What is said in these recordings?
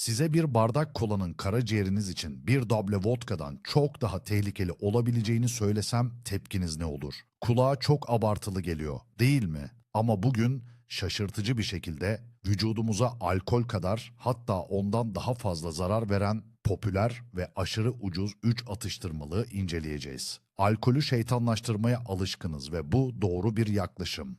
Size bir bardak kolanın karaciğeriniz için bir doble vodkadan çok daha tehlikeli olabileceğini söylesem tepkiniz ne olur? Kulağa çok abartılı geliyor, değil mi? Ama bugün şaşırtıcı bir şekilde vücudumuza alkol kadar hatta ondan daha fazla zarar veren popüler ve aşırı ucuz 3 atıştırmalığı inceleyeceğiz. Alkolü şeytanlaştırmaya alışkınız ve bu doğru bir yaklaşım.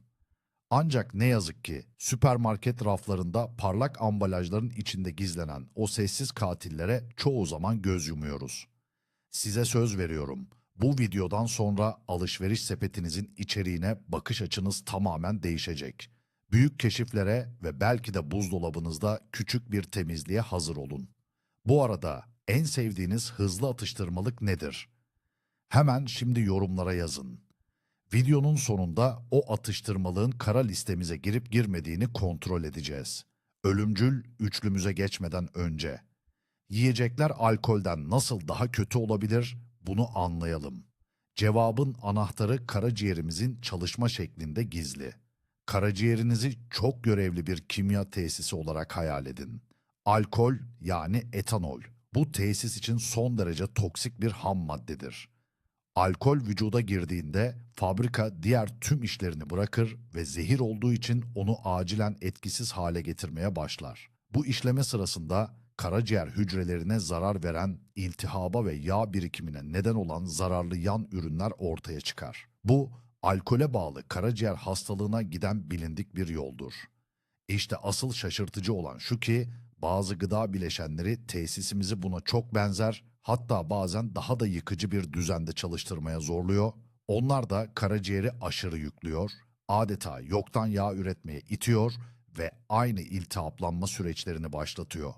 Ancak ne yazık ki süpermarket raflarında parlak ambalajların içinde gizlenen o sessiz katillere çoğu zaman göz yumuyoruz. Size söz veriyorum. Bu videodan sonra alışveriş sepetinizin içeriğine bakış açınız tamamen değişecek. Büyük keşiflere ve belki de buzdolabınızda küçük bir temizliğe hazır olun. Bu arada en sevdiğiniz hızlı atıştırmalık nedir? Hemen şimdi yorumlara yazın. Videonun sonunda o atıştırmalığın kara listemize girip girmediğini kontrol edeceğiz. Ölümcül üçlümüze geçmeden önce. Yiyecekler alkolden nasıl daha kötü olabilir bunu anlayalım. Cevabın anahtarı karaciğerimizin çalışma şeklinde gizli. Karaciğerinizi çok görevli bir kimya tesisi olarak hayal edin. Alkol yani etanol bu tesis için son derece toksik bir ham maddedir. Alkol vücuda girdiğinde fabrika diğer tüm işlerini bırakır ve zehir olduğu için onu acilen etkisiz hale getirmeye başlar. Bu işleme sırasında karaciğer hücrelerine zarar veren iltihaba ve yağ birikimine neden olan zararlı yan ürünler ortaya çıkar. Bu alkole bağlı karaciğer hastalığına giden bilindik bir yoldur. İşte asıl şaşırtıcı olan şu ki bazı gıda bileşenleri tesisimizi buna çok benzer hatta bazen daha da yıkıcı bir düzende çalıştırmaya zorluyor. Onlar da karaciğeri aşırı yüklüyor, adeta yoktan yağ üretmeye itiyor ve aynı iltihaplanma süreçlerini başlatıyor.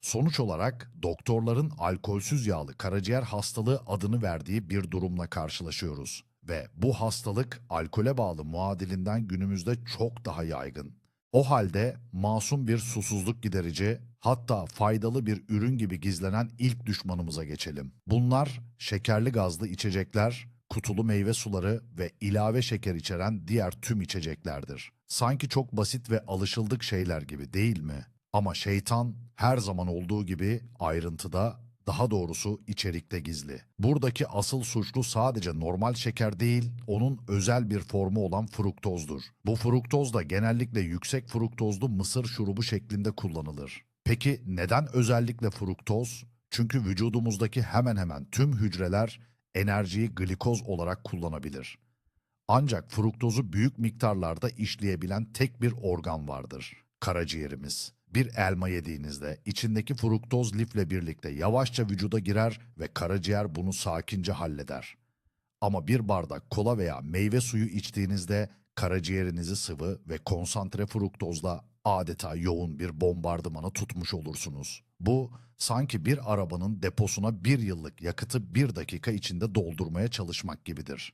Sonuç olarak doktorların alkolsüz yağlı karaciğer hastalığı adını verdiği bir durumla karşılaşıyoruz ve bu hastalık alkole bağlı muadilinden günümüzde çok daha yaygın. O halde masum bir susuzluk giderici, hatta faydalı bir ürün gibi gizlenen ilk düşmanımıza geçelim. Bunlar şekerli gazlı içecekler, kutulu meyve suları ve ilave şeker içeren diğer tüm içeceklerdir. Sanki çok basit ve alışıldık şeyler gibi değil mi? Ama şeytan her zaman olduğu gibi ayrıntıda, daha doğrusu içerikte gizli. Buradaki asıl suçlu sadece normal şeker değil, onun özel bir formu olan fruktozdur. Bu fruktoz da genellikle yüksek fruktozlu mısır şurubu şeklinde kullanılır. Peki neden özellikle fruktoz? Çünkü vücudumuzdaki hemen hemen tüm hücreler enerjiyi glikoz olarak kullanabilir. Ancak fruktozu büyük miktarlarda işleyebilen tek bir organ vardır. Karaciğerimiz. Bir elma yediğinizde içindeki fruktoz lifle birlikte yavaşça vücuda girer ve karaciğer bunu sakince halleder. Ama bir bardak kola veya meyve suyu içtiğinizde karaciğerinizi sıvı ve konsantre fruktozla adeta yoğun bir bombardımana tutmuş olursunuz. Bu sanki bir arabanın deposuna bir yıllık yakıtı bir dakika içinde doldurmaya çalışmak gibidir.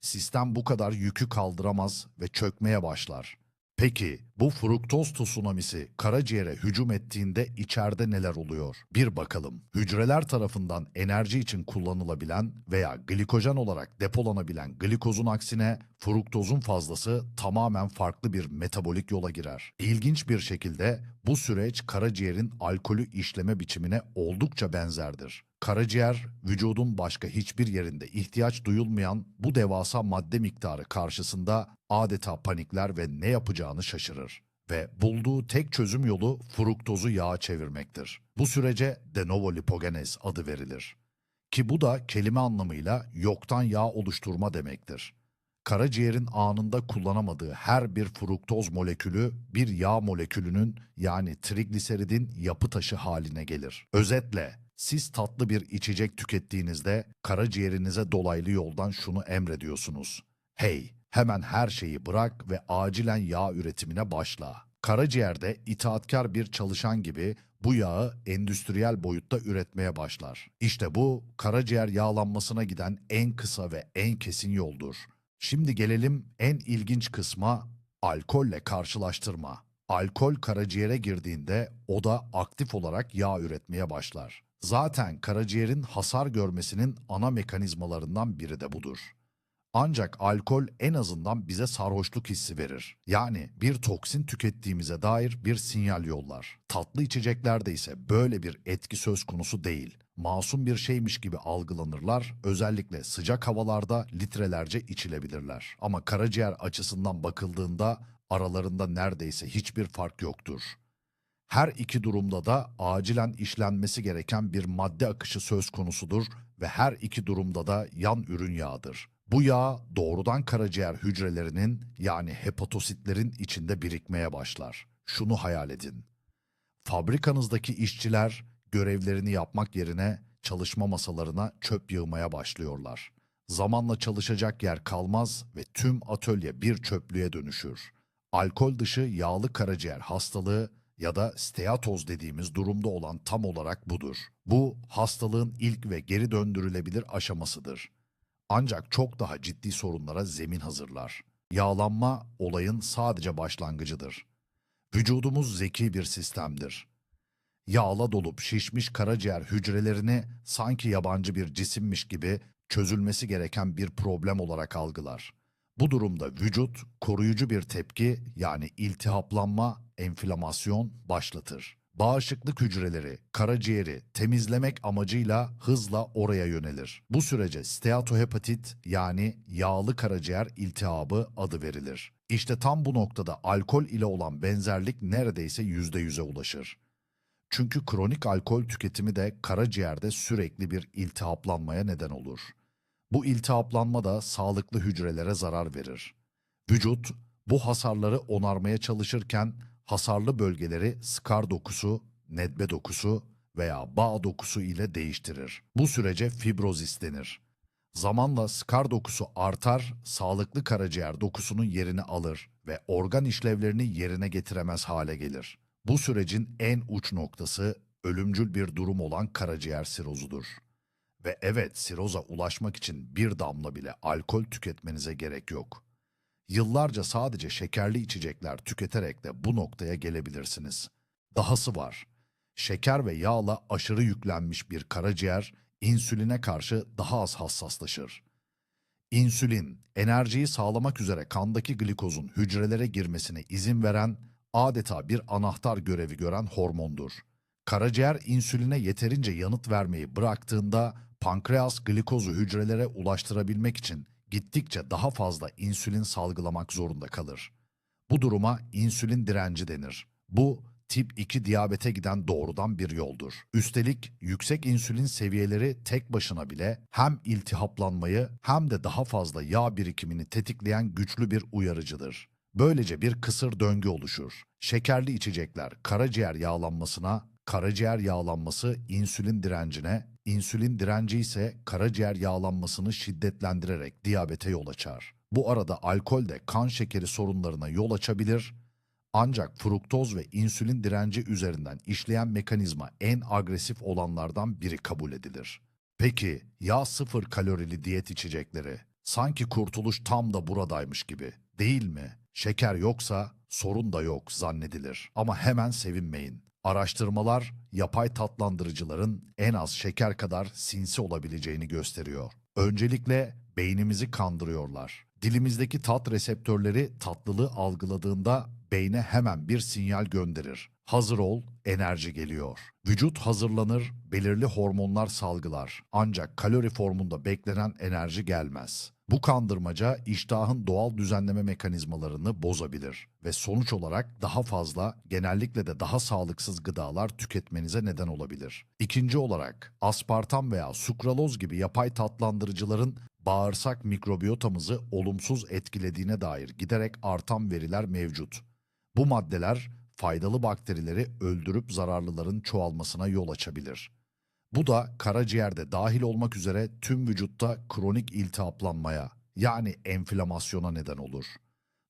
Sistem bu kadar yükü kaldıramaz ve çökmeye başlar. Peki bu fruktoz tsunamisi karaciğere hücum ettiğinde içeride neler oluyor? Bir bakalım. Hücreler tarafından enerji için kullanılabilen veya glikojen olarak depolanabilen glikozun aksine fruktozun fazlası tamamen farklı bir metabolik yola girer. İlginç bir şekilde bu süreç karaciğerin alkolü işleme biçimine oldukça benzerdir. Karaciğer, vücudun başka hiçbir yerinde ihtiyaç duyulmayan bu devasa madde miktarı karşısında adeta panikler ve ne yapacağını şaşırır. Ve bulduğu tek çözüm yolu fruktozu yağa çevirmektir. Bu sürece de novo lipogenez adı verilir. Ki bu da kelime anlamıyla yoktan yağ oluşturma demektir. Karaciğerin anında kullanamadığı her bir fruktoz molekülü bir yağ molekülünün yani trigliseridin yapı taşı haline gelir. Özetle siz tatlı bir içecek tükettiğinizde karaciğerinize dolaylı yoldan şunu emrediyorsunuz. Hey, hemen her şeyi bırak ve acilen yağ üretimine başla. Karaciğerde itaatkar bir çalışan gibi bu yağı endüstriyel boyutta üretmeye başlar. İşte bu karaciğer yağlanmasına giden en kısa ve en kesin yoldur. Şimdi gelelim en ilginç kısma alkolle karşılaştırma. Alkol karaciğere girdiğinde o da aktif olarak yağ üretmeye başlar. Zaten karaciğerin hasar görmesinin ana mekanizmalarından biri de budur. Ancak alkol en azından bize sarhoşluk hissi verir. Yani bir toksin tükettiğimize dair bir sinyal yollar. Tatlı içeceklerde ise böyle bir etki söz konusu değil. Masum bir şeymiş gibi algılanırlar, özellikle sıcak havalarda litrelerce içilebilirler. Ama karaciğer açısından bakıldığında aralarında neredeyse hiçbir fark yoktur. Her iki durumda da acilen işlenmesi gereken bir madde akışı söz konusudur ve her iki durumda da yan ürün yağdır. Bu yağ doğrudan karaciğer hücrelerinin yani hepatositlerin içinde birikmeye başlar. Şunu hayal edin. Fabrikanızdaki işçiler görevlerini yapmak yerine çalışma masalarına çöp yığmaya başlıyorlar. Zamanla çalışacak yer kalmaz ve tüm atölye bir çöplüğe dönüşür. Alkol dışı yağlı karaciğer hastalığı ya da steatoz dediğimiz durumda olan tam olarak budur. Bu hastalığın ilk ve geri döndürülebilir aşamasıdır. Ancak çok daha ciddi sorunlara zemin hazırlar. Yağlanma olayın sadece başlangıcıdır. Vücudumuz zeki bir sistemdir. Yağla dolup şişmiş karaciğer hücrelerini sanki yabancı bir cisimmiş gibi çözülmesi gereken bir problem olarak algılar. Bu durumda vücut koruyucu bir tepki yani iltihaplanma, enflamasyon başlatır. Bağışıklık hücreleri karaciğeri temizlemek amacıyla hızla oraya yönelir. Bu sürece steatohepatit yani yağlı karaciğer iltihabı adı verilir. İşte tam bu noktada alkol ile olan benzerlik neredeyse yüzde yüze ulaşır. Çünkü kronik alkol tüketimi de karaciğerde sürekli bir iltihaplanmaya neden olur. Bu iltihaplanma da sağlıklı hücrelere zarar verir. Vücut bu hasarları onarmaya çalışırken hasarlı bölgeleri skar dokusu, nedbe dokusu veya bağ dokusu ile değiştirir. Bu sürece fibrozis denir. Zamanla skar dokusu artar, sağlıklı karaciğer dokusunun yerini alır ve organ işlevlerini yerine getiremez hale gelir. Bu sürecin en uç noktası ölümcül bir durum olan karaciğer sirozudur. Ve evet siroza ulaşmak için bir damla bile alkol tüketmenize gerek yok. Yıllarca sadece şekerli içecekler tüketerek de bu noktaya gelebilirsiniz. Dahası var. Şeker ve yağla aşırı yüklenmiş bir karaciğer insüline karşı daha az hassaslaşır. İnsülin, enerjiyi sağlamak üzere kandaki glikozun hücrelere girmesine izin veren, adeta bir anahtar görevi gören hormondur. Karaciğer insüline yeterince yanıt vermeyi bıraktığında pankreas glikozu hücrelere ulaştırabilmek için gittikçe daha fazla insülin salgılamak zorunda kalır. Bu duruma insülin direnci denir. Bu tip 2 diyabete giden doğrudan bir yoldur. Üstelik yüksek insülin seviyeleri tek başına bile hem iltihaplanmayı hem de daha fazla yağ birikimini tetikleyen güçlü bir uyarıcıdır. Böylece bir kısır döngü oluşur. Şekerli içecekler karaciğer yağlanmasına, karaciğer yağlanması insülin direncine, insülin direnci ise karaciğer yağlanmasını şiddetlendirerek diyabete yol açar. Bu arada alkol de kan şekeri sorunlarına yol açabilir ancak fruktoz ve insülin direnci üzerinden işleyen mekanizma en agresif olanlardan biri kabul edilir. Peki yağ sıfır kalorili diyet içecekleri sanki kurtuluş tam da buradaymış gibi değil mi? Şeker yoksa sorun da yok zannedilir. Ama hemen sevinmeyin. Araştırmalar yapay tatlandırıcıların en az şeker kadar sinsi olabileceğini gösteriyor. Öncelikle beynimizi kandırıyorlar. Dilimizdeki tat reseptörleri tatlılığı algıladığında beyne hemen bir sinyal gönderir. Hazır ol, enerji geliyor. Vücut hazırlanır, belirli hormonlar salgılar. Ancak kalori formunda beklenen enerji gelmez. Bu kandırmaca iştahın doğal düzenleme mekanizmalarını bozabilir ve sonuç olarak daha fazla, genellikle de daha sağlıksız gıdalar tüketmenize neden olabilir. İkinci olarak aspartam veya sukraloz gibi yapay tatlandırıcıların bağırsak mikrobiyotamızı olumsuz etkilediğine dair giderek artan veriler mevcut. Bu maddeler faydalı bakterileri öldürüp zararlıların çoğalmasına yol açabilir. Bu da karaciğerde dahil olmak üzere tüm vücutta kronik iltihaplanmaya yani enflamasyona neden olur.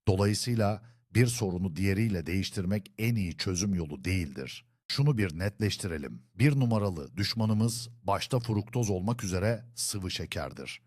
Dolayısıyla bir sorunu diğeriyle değiştirmek en iyi çözüm yolu değildir. Şunu bir netleştirelim. Bir numaralı düşmanımız başta fruktoz olmak üzere sıvı şekerdir.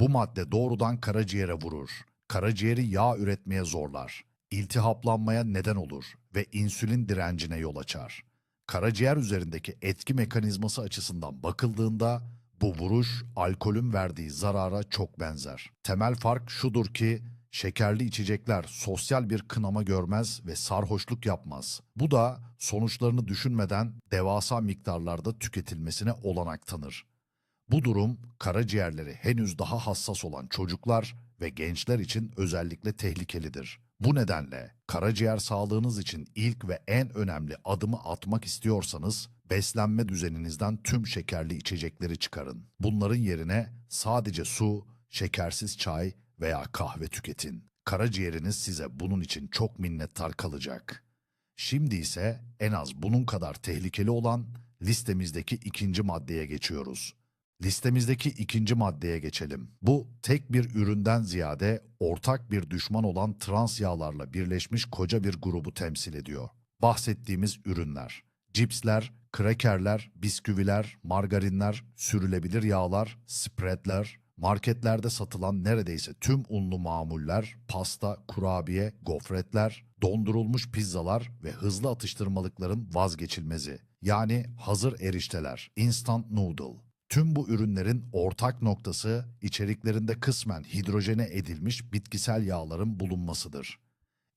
Bu madde doğrudan karaciğere vurur. Karaciğeri yağ üretmeye zorlar. İltihaplanmaya neden olur ve insülin direncine yol açar. Karaciğer üzerindeki etki mekanizması açısından bakıldığında Bu vuruş alkolün verdiği zarara çok benzer. Temel fark şudur ki şekerli içecekler sosyal bir kınama görmez ve sarhoşluk yapmaz. Bu da sonuçlarını düşünmeden devasa miktarlarda tüketilmesine olanak tanır. Bu durum karaciğerleri henüz daha hassas olan çocuklar ve gençler için özellikle tehlikelidir. Bu nedenle karaciğer sağlığınız için ilk ve en önemli adımı atmak istiyorsanız beslenme düzeninizden tüm şekerli içecekleri çıkarın. Bunların yerine sadece su, şekersiz çay veya kahve tüketin. Karaciğeriniz size bunun için çok minnettar kalacak. Şimdi ise en az bunun kadar tehlikeli olan listemizdeki ikinci maddeye geçiyoruz. Listemizdeki ikinci maddeye geçelim. Bu tek bir üründen ziyade ortak bir düşman olan trans yağlarla birleşmiş koca bir grubu temsil ediyor. Bahsettiğimiz ürünler, cipsler, krekerler, bisküviler, margarinler, sürülebilir yağlar, spreadler, marketlerde satılan neredeyse tüm unlu mamuller, pasta, kurabiye, gofretler, dondurulmuş pizzalar ve hızlı atıştırmalıkların vazgeçilmezi. Yani hazır erişteler, instant noodle. Tüm bu ürünlerin ortak noktası içeriklerinde kısmen hidrojene edilmiş bitkisel yağların bulunmasıdır.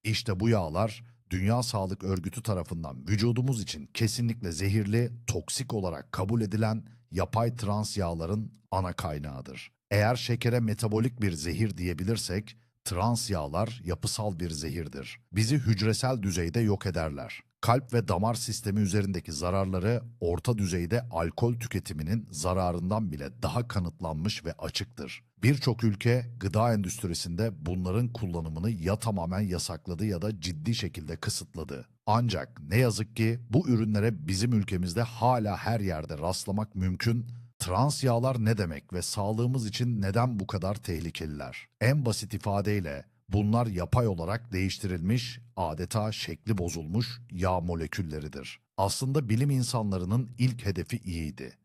İşte bu yağlar Dünya Sağlık Örgütü tarafından vücudumuz için kesinlikle zehirli, toksik olarak kabul edilen yapay trans yağların ana kaynağıdır. Eğer şekere metabolik bir zehir diyebilirsek, trans yağlar yapısal bir zehirdir. Bizi hücresel düzeyde yok ederler. Kalp ve damar sistemi üzerindeki zararları orta düzeyde alkol tüketiminin zararından bile daha kanıtlanmış ve açıktır. Birçok ülke gıda endüstrisinde bunların kullanımını ya tamamen yasakladı ya da ciddi şekilde kısıtladı. Ancak ne yazık ki bu ürünlere bizim ülkemizde hala her yerde rastlamak mümkün Trans yağlar ne demek ve sağlığımız için neden bu kadar tehlikeliler? En basit ifadeyle bunlar yapay olarak değiştirilmiş, adeta şekli bozulmuş yağ molekülleridir. Aslında bilim insanlarının ilk hedefi iyiydi.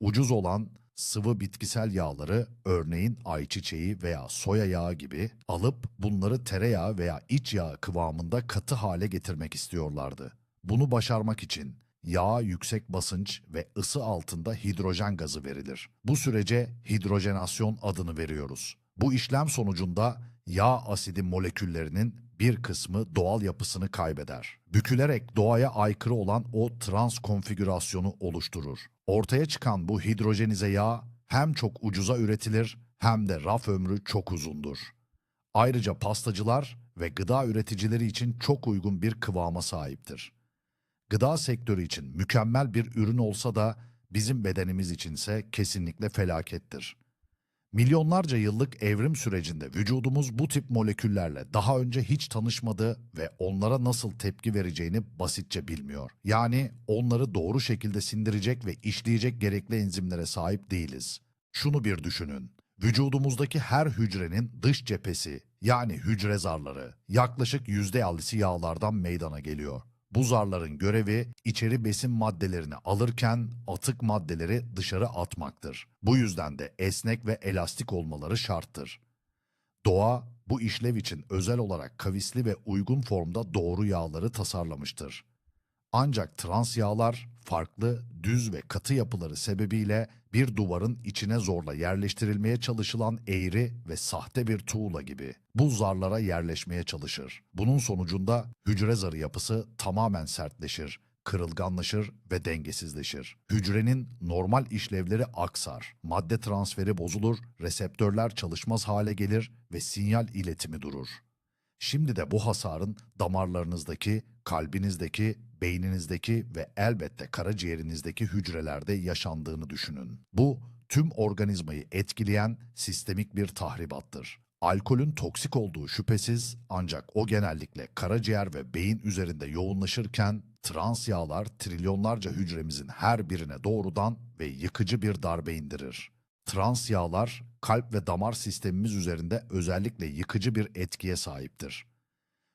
Ucuz olan sıvı bitkisel yağları örneğin ayçiçeği veya soya yağı gibi alıp bunları tereyağı veya iç yağı kıvamında katı hale getirmek istiyorlardı. Bunu başarmak için yağa yüksek basınç ve ısı altında hidrojen gazı verilir. Bu sürece hidrojenasyon adını veriyoruz. Bu işlem sonucunda yağ asidi moleküllerinin bir kısmı doğal yapısını kaybeder. Bükülerek doğaya aykırı olan o trans konfigürasyonu oluşturur. Ortaya çıkan bu hidrojenize yağ hem çok ucuza üretilir hem de raf ömrü çok uzundur. Ayrıca pastacılar ve gıda üreticileri için çok uygun bir kıvama sahiptir. Gıda sektörü için mükemmel bir ürün olsa da bizim bedenimiz içinse kesinlikle felakettir. Milyonlarca yıllık evrim sürecinde vücudumuz bu tip moleküllerle daha önce hiç tanışmadı ve onlara nasıl tepki vereceğini basitçe bilmiyor. Yani onları doğru şekilde sindirecek ve işleyecek gerekli enzimlere sahip değiliz. Şunu bir düşünün. Vücudumuzdaki her hücrenin dış cephesi yani hücre zarları yaklaşık %50'si yağlardan meydana geliyor. Bu zarların görevi içeri besin maddelerini alırken atık maddeleri dışarı atmaktır. Bu yüzden de esnek ve elastik olmaları şarttır. Doğa bu işlev için özel olarak kavisli ve uygun formda doğru yağları tasarlamıştır. Ancak trans yağlar farklı, düz ve katı yapıları sebebiyle bir duvarın içine zorla yerleştirilmeye çalışılan eğri ve sahte bir tuğla gibi bu zarlara yerleşmeye çalışır. Bunun sonucunda hücre zarı yapısı tamamen sertleşir, kırılganlaşır ve dengesizleşir. Hücrenin normal işlevleri aksar, madde transferi bozulur, reseptörler çalışmaz hale gelir ve sinyal iletimi durur. Şimdi de bu hasarın damarlarınızdaki, kalbinizdeki, beyninizdeki ve elbette karaciğerinizdeki hücrelerde yaşandığını düşünün. Bu tüm organizmayı etkileyen sistemik bir tahribattır. Alkolün toksik olduğu şüphesiz ancak o genellikle karaciğer ve beyin üzerinde yoğunlaşırken trans yağlar trilyonlarca hücremizin her birine doğrudan ve yıkıcı bir darbe indirir. Trans yağlar kalp ve damar sistemimiz üzerinde özellikle yıkıcı bir etkiye sahiptir.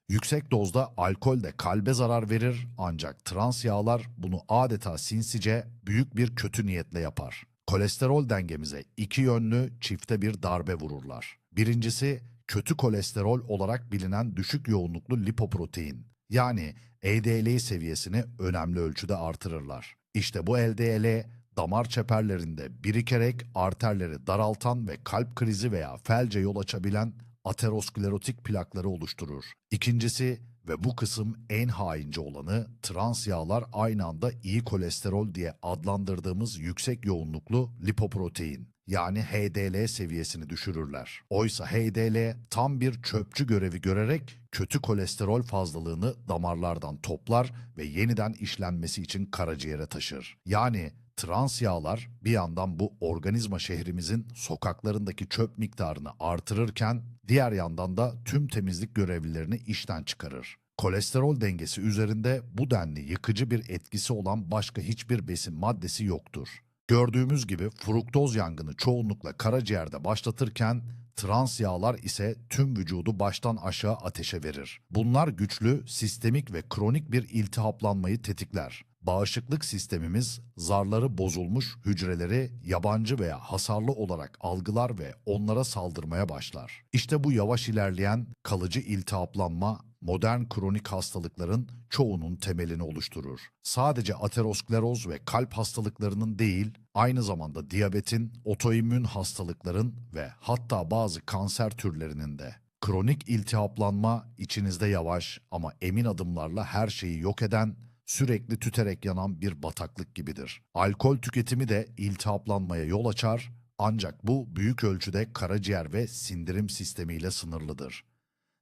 Yüksek dozda alkol de kalbe zarar verir ancak trans yağlar bunu adeta sinsice büyük bir kötü niyetle yapar. Kolesterol dengemize iki yönlü çifte bir darbe vururlar. Birincisi kötü kolesterol olarak bilinen düşük yoğunluklu lipoprotein yani LDL seviyesini önemli ölçüde artırırlar. İşte bu LDL damar çeperlerinde birikerek arterleri daraltan ve kalp krizi veya felce yol açabilen aterosklerotik plakları oluşturur. İkincisi ve bu kısım en haince olanı trans yağlar aynı anda iyi kolesterol diye adlandırdığımız yüksek yoğunluklu lipoprotein yani HDL seviyesini düşürürler. Oysa HDL tam bir çöpçü görevi görerek kötü kolesterol fazlalığını damarlardan toplar ve yeniden işlenmesi için karaciğere taşır. Yani trans yağlar bir yandan bu organizma şehrimizin sokaklarındaki çöp miktarını artırırken diğer yandan da tüm temizlik görevlilerini işten çıkarır. Kolesterol dengesi üzerinde bu denli yıkıcı bir etkisi olan başka hiçbir besin maddesi yoktur. Gördüğümüz gibi fruktoz yangını çoğunlukla karaciğerde başlatırken trans yağlar ise tüm vücudu baştan aşağı ateşe verir. Bunlar güçlü, sistemik ve kronik bir iltihaplanmayı tetikler. Bağışıklık sistemimiz zarları bozulmuş hücreleri yabancı veya hasarlı olarak algılar ve onlara saldırmaya başlar. İşte bu yavaş ilerleyen kalıcı iltihaplanma modern kronik hastalıkların çoğunun temelini oluşturur. Sadece ateroskleroz ve kalp hastalıklarının değil, aynı zamanda diyabetin, otoimmün hastalıkların ve hatta bazı kanser türlerinin de. Kronik iltihaplanma içinizde yavaş ama emin adımlarla her şeyi yok eden, sürekli tüterek yanan bir bataklık gibidir. Alkol tüketimi de iltihaplanmaya yol açar ancak bu büyük ölçüde karaciğer ve sindirim sistemiyle sınırlıdır.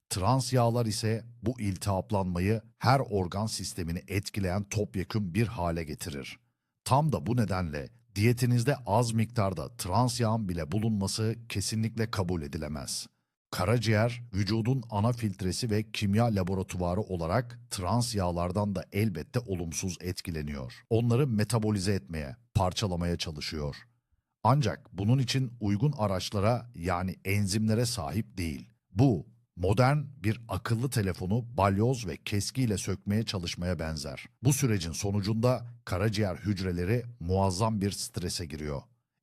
Trans yağlar ise bu iltihaplanmayı her organ sistemini etkileyen topyekün bir hale getirir. Tam da bu nedenle diyetinizde az miktarda trans yağın bile bulunması kesinlikle kabul edilemez. Karaciğer, vücudun ana filtresi ve kimya laboratuvarı olarak trans yağlardan da elbette olumsuz etkileniyor. Onları metabolize etmeye, parçalamaya çalışıyor. Ancak bunun için uygun araçlara yani enzimlere sahip değil. Bu modern bir akıllı telefonu balyoz ve keskiyle sökmeye çalışmaya benzer. Bu sürecin sonucunda karaciğer hücreleri muazzam bir strese giriyor.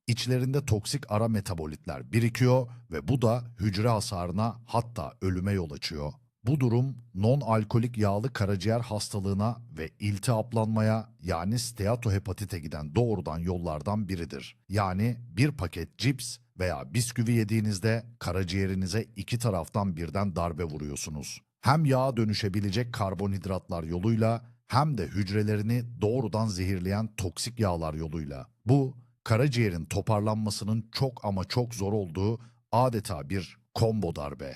İçlerinde toksik ara metabolitler birikiyor ve bu da hücre hasarına hatta ölüme yol açıyor. Bu durum non-alkolik yağlı karaciğer hastalığına ve iltihaplanmaya yani steatohepatite giden doğrudan yollardan biridir. Yani bir paket cips veya bisküvi yediğinizde karaciğerinize iki taraftan birden darbe vuruyorsunuz. Hem yağa dönüşebilecek karbonhidratlar yoluyla hem de hücrelerini doğrudan zehirleyen toksik yağlar yoluyla. Bu karaciğerin toparlanmasının çok ama çok zor olduğu adeta bir combo darbe.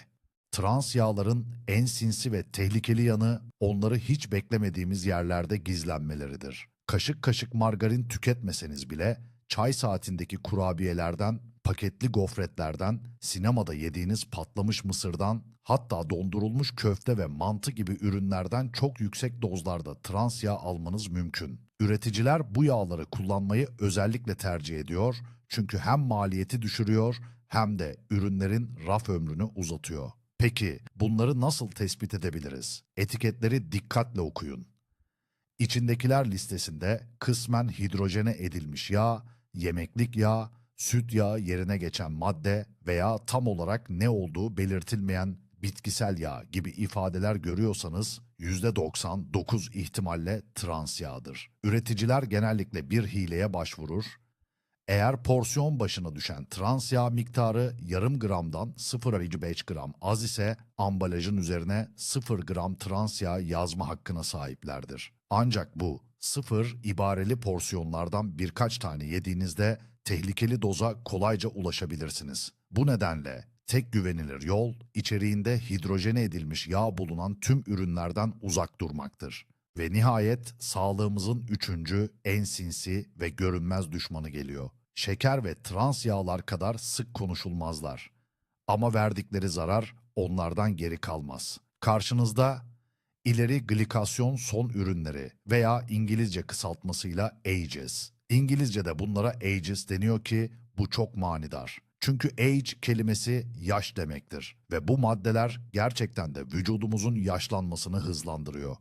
Trans yağların en sinsi ve tehlikeli yanı onları hiç beklemediğimiz yerlerde gizlenmeleridir. Kaşık kaşık margarin tüketmeseniz bile çay saatindeki kurabiyelerden, paketli gofretlerden, sinemada yediğiniz patlamış mısırdan, hatta dondurulmuş köfte ve mantı gibi ürünlerden çok yüksek dozlarda trans yağ almanız mümkün. Üreticiler bu yağları kullanmayı özellikle tercih ediyor çünkü hem maliyeti düşürüyor hem de ürünlerin raf ömrünü uzatıyor. Peki bunları nasıl tespit edebiliriz? Etiketleri dikkatle okuyun. İçindekiler listesinde kısmen hidrojene edilmiş yağ, yemeklik yağ, süt yağı yerine geçen madde veya tam olarak ne olduğu belirtilmeyen bitkisel yağ gibi ifadeler görüyorsanız %99 ihtimalle trans yağdır. Üreticiler genellikle bir hileye başvurur. Eğer porsiyon başına düşen trans yağ miktarı yarım gramdan 0,5 gram az ise ambalajın üzerine 0 gram trans yağ yazma hakkına sahiplerdir. Ancak bu sıfır ibareli porsiyonlardan birkaç tane yediğinizde tehlikeli doza kolayca ulaşabilirsiniz. Bu nedenle tek güvenilir yol içeriğinde hidrojene edilmiş yağ bulunan tüm ürünlerden uzak durmaktır. Ve nihayet sağlığımızın üçüncü, en sinsi ve görünmez düşmanı geliyor. Şeker ve trans yağlar kadar sık konuşulmazlar. Ama verdikleri zarar onlardan geri kalmaz. Karşınızda ileri glikasyon son ürünleri veya İngilizce kısaltmasıyla AGES. İngilizce'de bunlara AGES deniyor ki bu çok manidar. Çünkü age kelimesi yaş demektir ve bu maddeler gerçekten de vücudumuzun yaşlanmasını hızlandırıyor.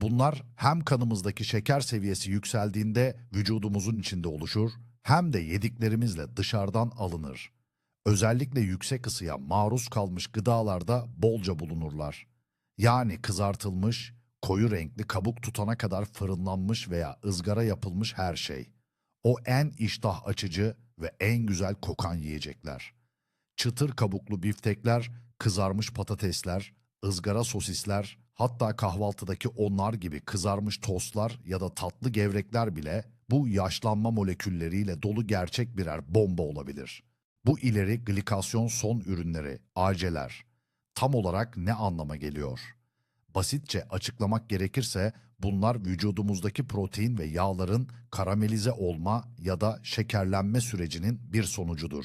Bunlar hem kanımızdaki şeker seviyesi yükseldiğinde vücudumuzun içinde oluşur hem de yediklerimizle dışarıdan alınır. Özellikle yüksek ısıya maruz kalmış gıdalarda bolca bulunurlar. Yani kızartılmış, koyu renkli kabuk tutana kadar fırınlanmış veya ızgara yapılmış her şey. O en iştah açıcı ve en güzel kokan yiyecekler. Çıtır kabuklu biftekler, kızarmış patatesler, ızgara sosisler, hatta kahvaltıdaki onlar gibi kızarmış tostlar ya da tatlı gevrekler bile bu yaşlanma molekülleriyle dolu gerçek birer bomba olabilir. Bu ileri glikasyon son ürünleri, AC'ler, tam olarak ne anlama geliyor? Basitçe açıklamak gerekirse bunlar vücudumuzdaki protein ve yağların karamelize olma ya da şekerlenme sürecinin bir sonucudur.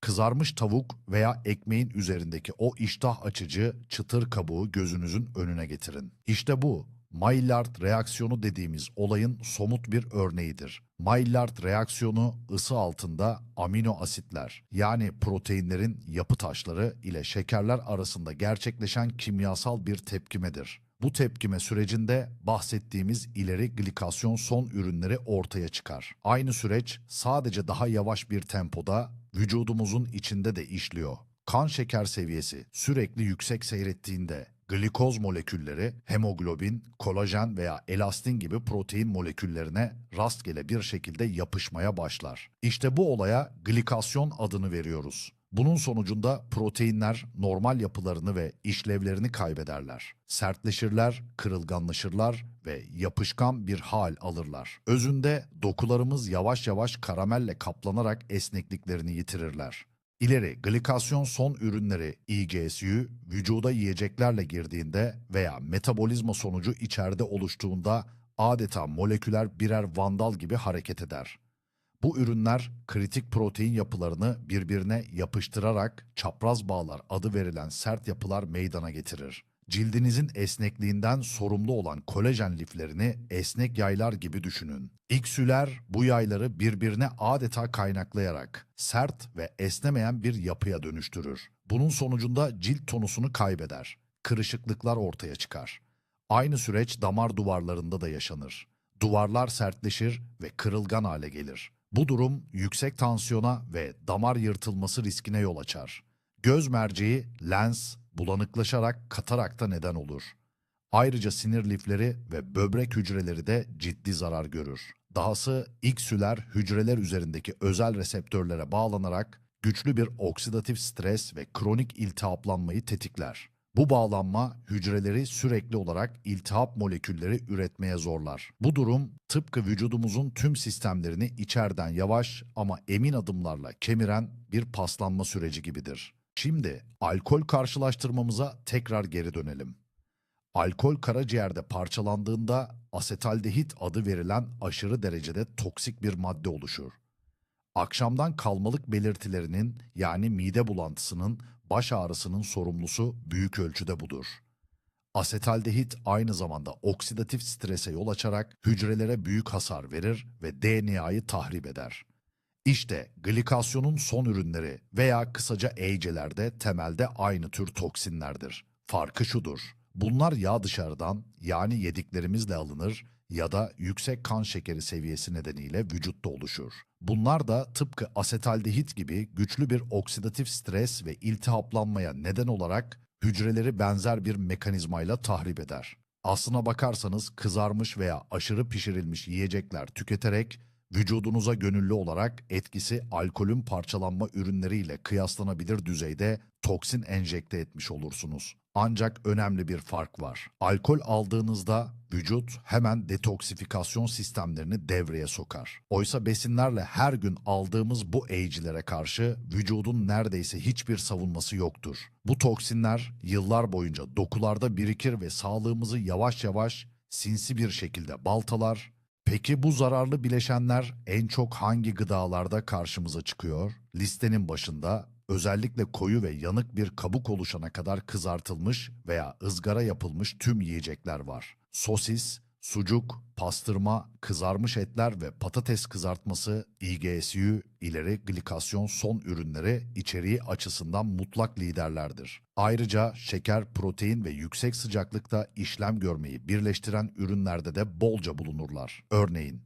Kızarmış tavuk veya ekmeğin üzerindeki o iştah açıcı çıtır kabuğu gözünüzün önüne getirin. İşte bu Maillard reaksiyonu dediğimiz olayın somut bir örneğidir. Maillard reaksiyonu ısı altında amino asitler yani proteinlerin yapı taşları ile şekerler arasında gerçekleşen kimyasal bir tepkimedir. Bu tepkime sürecinde bahsettiğimiz ileri glikasyon son ürünleri ortaya çıkar. Aynı süreç sadece daha yavaş bir tempoda vücudumuzun içinde de işliyor. Kan şeker seviyesi sürekli yüksek seyrettiğinde glikoz molekülleri hemoglobin, kolajen veya elastin gibi protein moleküllerine rastgele bir şekilde yapışmaya başlar. İşte bu olaya glikasyon adını veriyoruz. Bunun sonucunda proteinler normal yapılarını ve işlevlerini kaybederler. Sertleşirler, kırılganlaşırlar ve yapışkan bir hal alırlar. Özünde dokularımız yavaş yavaş karamelle kaplanarak esnekliklerini yitirirler. İleri glikasyon son ürünleri IGSU vücuda yiyeceklerle girdiğinde veya metabolizma sonucu içeride oluştuğunda adeta moleküler birer vandal gibi hareket eder. Bu ürünler kritik protein yapılarını birbirine yapıştırarak çapraz bağlar adı verilen sert yapılar meydana getirir. Cildinizin esnekliğinden sorumlu olan kolajen liflerini esnek yaylar gibi düşünün. İksüler bu yayları birbirine adeta kaynaklayarak sert ve esnemeyen bir yapıya dönüştürür. Bunun sonucunda cilt tonusunu kaybeder. Kırışıklıklar ortaya çıkar. Aynı süreç damar duvarlarında da yaşanır. Duvarlar sertleşir ve kırılgan hale gelir. Bu durum yüksek tansiyona ve damar yırtılması riskine yol açar. Göz merceği, lens, bulanıklaşarak katarakta neden olur. Ayrıca sinir lifleri ve böbrek hücreleri de ciddi zarar görür. Dahası iksüler hücreler üzerindeki özel reseptörlere bağlanarak güçlü bir oksidatif stres ve kronik iltihaplanmayı tetikler. Bu bağlanma hücreleri sürekli olarak iltihap molekülleri üretmeye zorlar. Bu durum tıpkı vücudumuzun tüm sistemlerini içeriden yavaş ama emin adımlarla kemiren bir paslanma süreci gibidir. Şimdi alkol karşılaştırmamıza tekrar geri dönelim. Alkol karaciğerde parçalandığında asetaldehit adı verilen aşırı derecede toksik bir madde oluşur. Akşamdan kalmalık belirtilerinin yani mide bulantısının, baş ağrısının sorumlusu büyük ölçüde budur. Asetaldehit aynı zamanda oksidatif strese yol açarak hücrelere büyük hasar verir ve DNA'yı tahrip eder. İşte glikasyonun son ürünleri veya kısaca EYC'ler de temelde aynı tür toksinlerdir. Farkı şudur. Bunlar ya dışarıdan yani yediklerimizle alınır ya da yüksek kan şekeri seviyesi nedeniyle vücutta oluşur. Bunlar da tıpkı asetaldehit gibi güçlü bir oksidatif stres ve iltihaplanmaya neden olarak hücreleri benzer bir mekanizmayla tahrip eder. Aslına bakarsanız kızarmış veya aşırı pişirilmiş yiyecekler tüketerek vücudunuza gönüllü olarak etkisi alkolün parçalanma ürünleriyle kıyaslanabilir düzeyde toksin enjekte etmiş olursunuz. Ancak önemli bir fark var. Alkol aldığınızda vücut hemen detoksifikasyon sistemlerini devreye sokar. Oysa besinlerle her gün aldığımız bu eğicilere karşı vücudun neredeyse hiçbir savunması yoktur. Bu toksinler yıllar boyunca dokularda birikir ve sağlığımızı yavaş yavaş sinsi bir şekilde baltalar, Peki bu zararlı bileşenler en çok hangi gıdalarda karşımıza çıkıyor? Listenin başında özellikle koyu ve yanık bir kabuk oluşana kadar kızartılmış veya ızgara yapılmış tüm yiyecekler var. Sosis, sucuk, pastırma, kızarmış etler ve patates kızartması, IGSU, ileri glikasyon son ürünleri içeriği açısından mutlak liderlerdir. Ayrıca şeker, protein ve yüksek sıcaklıkta işlem görmeyi birleştiren ürünlerde de bolca bulunurlar. Örneğin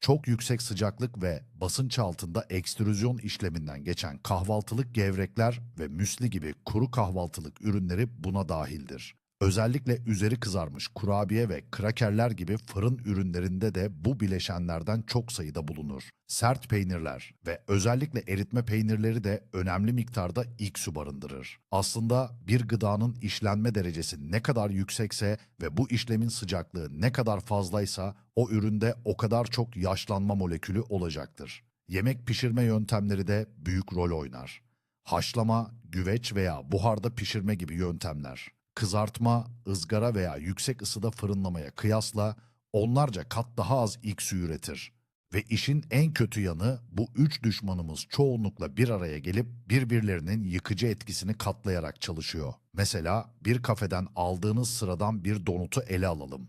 çok yüksek sıcaklık ve basınç altında ekstrüzyon işleminden geçen kahvaltılık gevrekler ve müsli gibi kuru kahvaltılık ürünleri buna dahildir. Özellikle üzeri kızarmış kurabiye ve krakerler gibi fırın ürünlerinde de bu bileşenlerden çok sayıda bulunur. Sert peynirler ve özellikle eritme peynirleri de önemli miktarda ilk su barındırır. Aslında bir gıdanın işlenme derecesi ne kadar yüksekse ve bu işlemin sıcaklığı ne kadar fazlaysa o üründe o kadar çok yaşlanma molekülü olacaktır. Yemek pişirme yöntemleri de büyük rol oynar. Haşlama, güveç veya buharda pişirme gibi yöntemler. Kızartma, ızgara veya yüksek ısıda fırınlamaya kıyasla onlarca kat daha az su üretir. Ve işin en kötü yanı bu üç düşmanımız çoğunlukla bir araya gelip birbirlerinin yıkıcı etkisini katlayarak çalışıyor. Mesela bir kafeden aldığınız sıradan bir donutu ele alalım.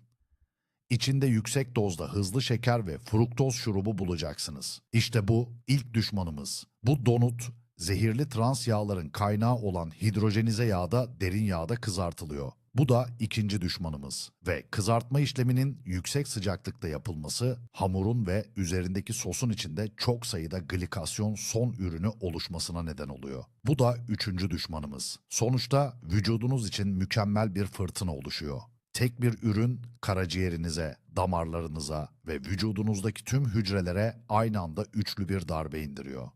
İçinde yüksek dozda hızlı şeker ve fruktoz şurubu bulacaksınız. İşte bu ilk düşmanımız. Bu donut zehirli trans yağların kaynağı olan hidrojenize yağda derin yağda kızartılıyor. Bu da ikinci düşmanımız ve kızartma işleminin yüksek sıcaklıkta yapılması hamurun ve üzerindeki sosun içinde çok sayıda glikasyon son ürünü oluşmasına neden oluyor. Bu da üçüncü düşmanımız. Sonuçta vücudunuz için mükemmel bir fırtına oluşuyor. Tek bir ürün karaciğerinize, damarlarınıza ve vücudunuzdaki tüm hücrelere aynı anda üçlü bir darbe indiriyor.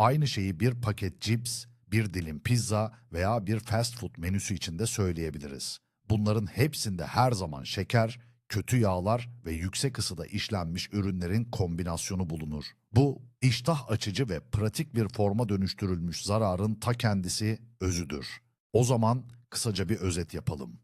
Aynı şeyi bir paket cips, bir dilim pizza veya bir fast food menüsü içinde söyleyebiliriz. Bunların hepsinde her zaman şeker, kötü yağlar ve yüksek ısıda işlenmiş ürünlerin kombinasyonu bulunur. Bu iştah açıcı ve pratik bir forma dönüştürülmüş zararın ta kendisi özüdür. O zaman kısaca bir özet yapalım.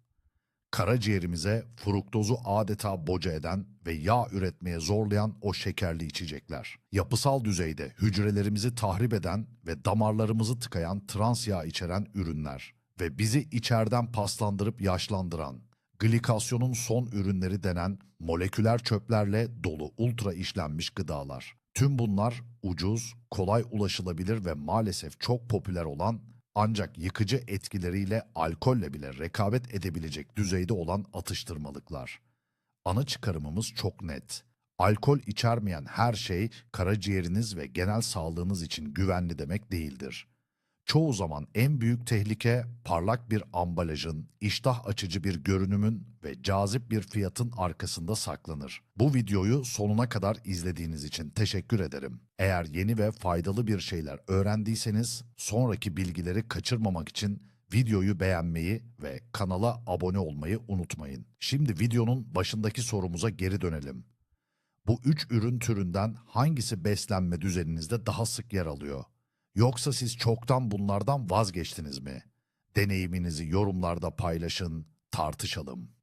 Karaciğerimize fruktozu adeta boca eden ve yağ üretmeye zorlayan o şekerli içecekler. Yapısal düzeyde hücrelerimizi tahrip eden ve damarlarımızı tıkayan trans yağ içeren ürünler ve bizi içeriden paslandırıp yaşlandıran, glikasyonun son ürünleri denen moleküler çöplerle dolu ultra işlenmiş gıdalar. Tüm bunlar ucuz, kolay ulaşılabilir ve maalesef çok popüler olan ancak yıkıcı etkileriyle alkolle bile rekabet edebilecek düzeyde olan atıştırmalıklar. Ana çıkarımımız çok net. Alkol içermeyen her şey karaciğeriniz ve genel sağlığınız için güvenli demek değildir. Çoğu zaman en büyük tehlike parlak bir ambalajın, iştah açıcı bir görünümün ve cazip bir fiyatın arkasında saklanır. Bu videoyu sonuna kadar izlediğiniz için teşekkür ederim. Eğer yeni ve faydalı bir şeyler öğrendiyseniz sonraki bilgileri kaçırmamak için videoyu beğenmeyi ve kanala abone olmayı unutmayın. Şimdi videonun başındaki sorumuza geri dönelim. Bu üç ürün türünden hangisi beslenme düzeninizde daha sık yer alıyor? Yoksa siz çoktan bunlardan vazgeçtiniz mi? Deneyiminizi yorumlarda paylaşın, tartışalım.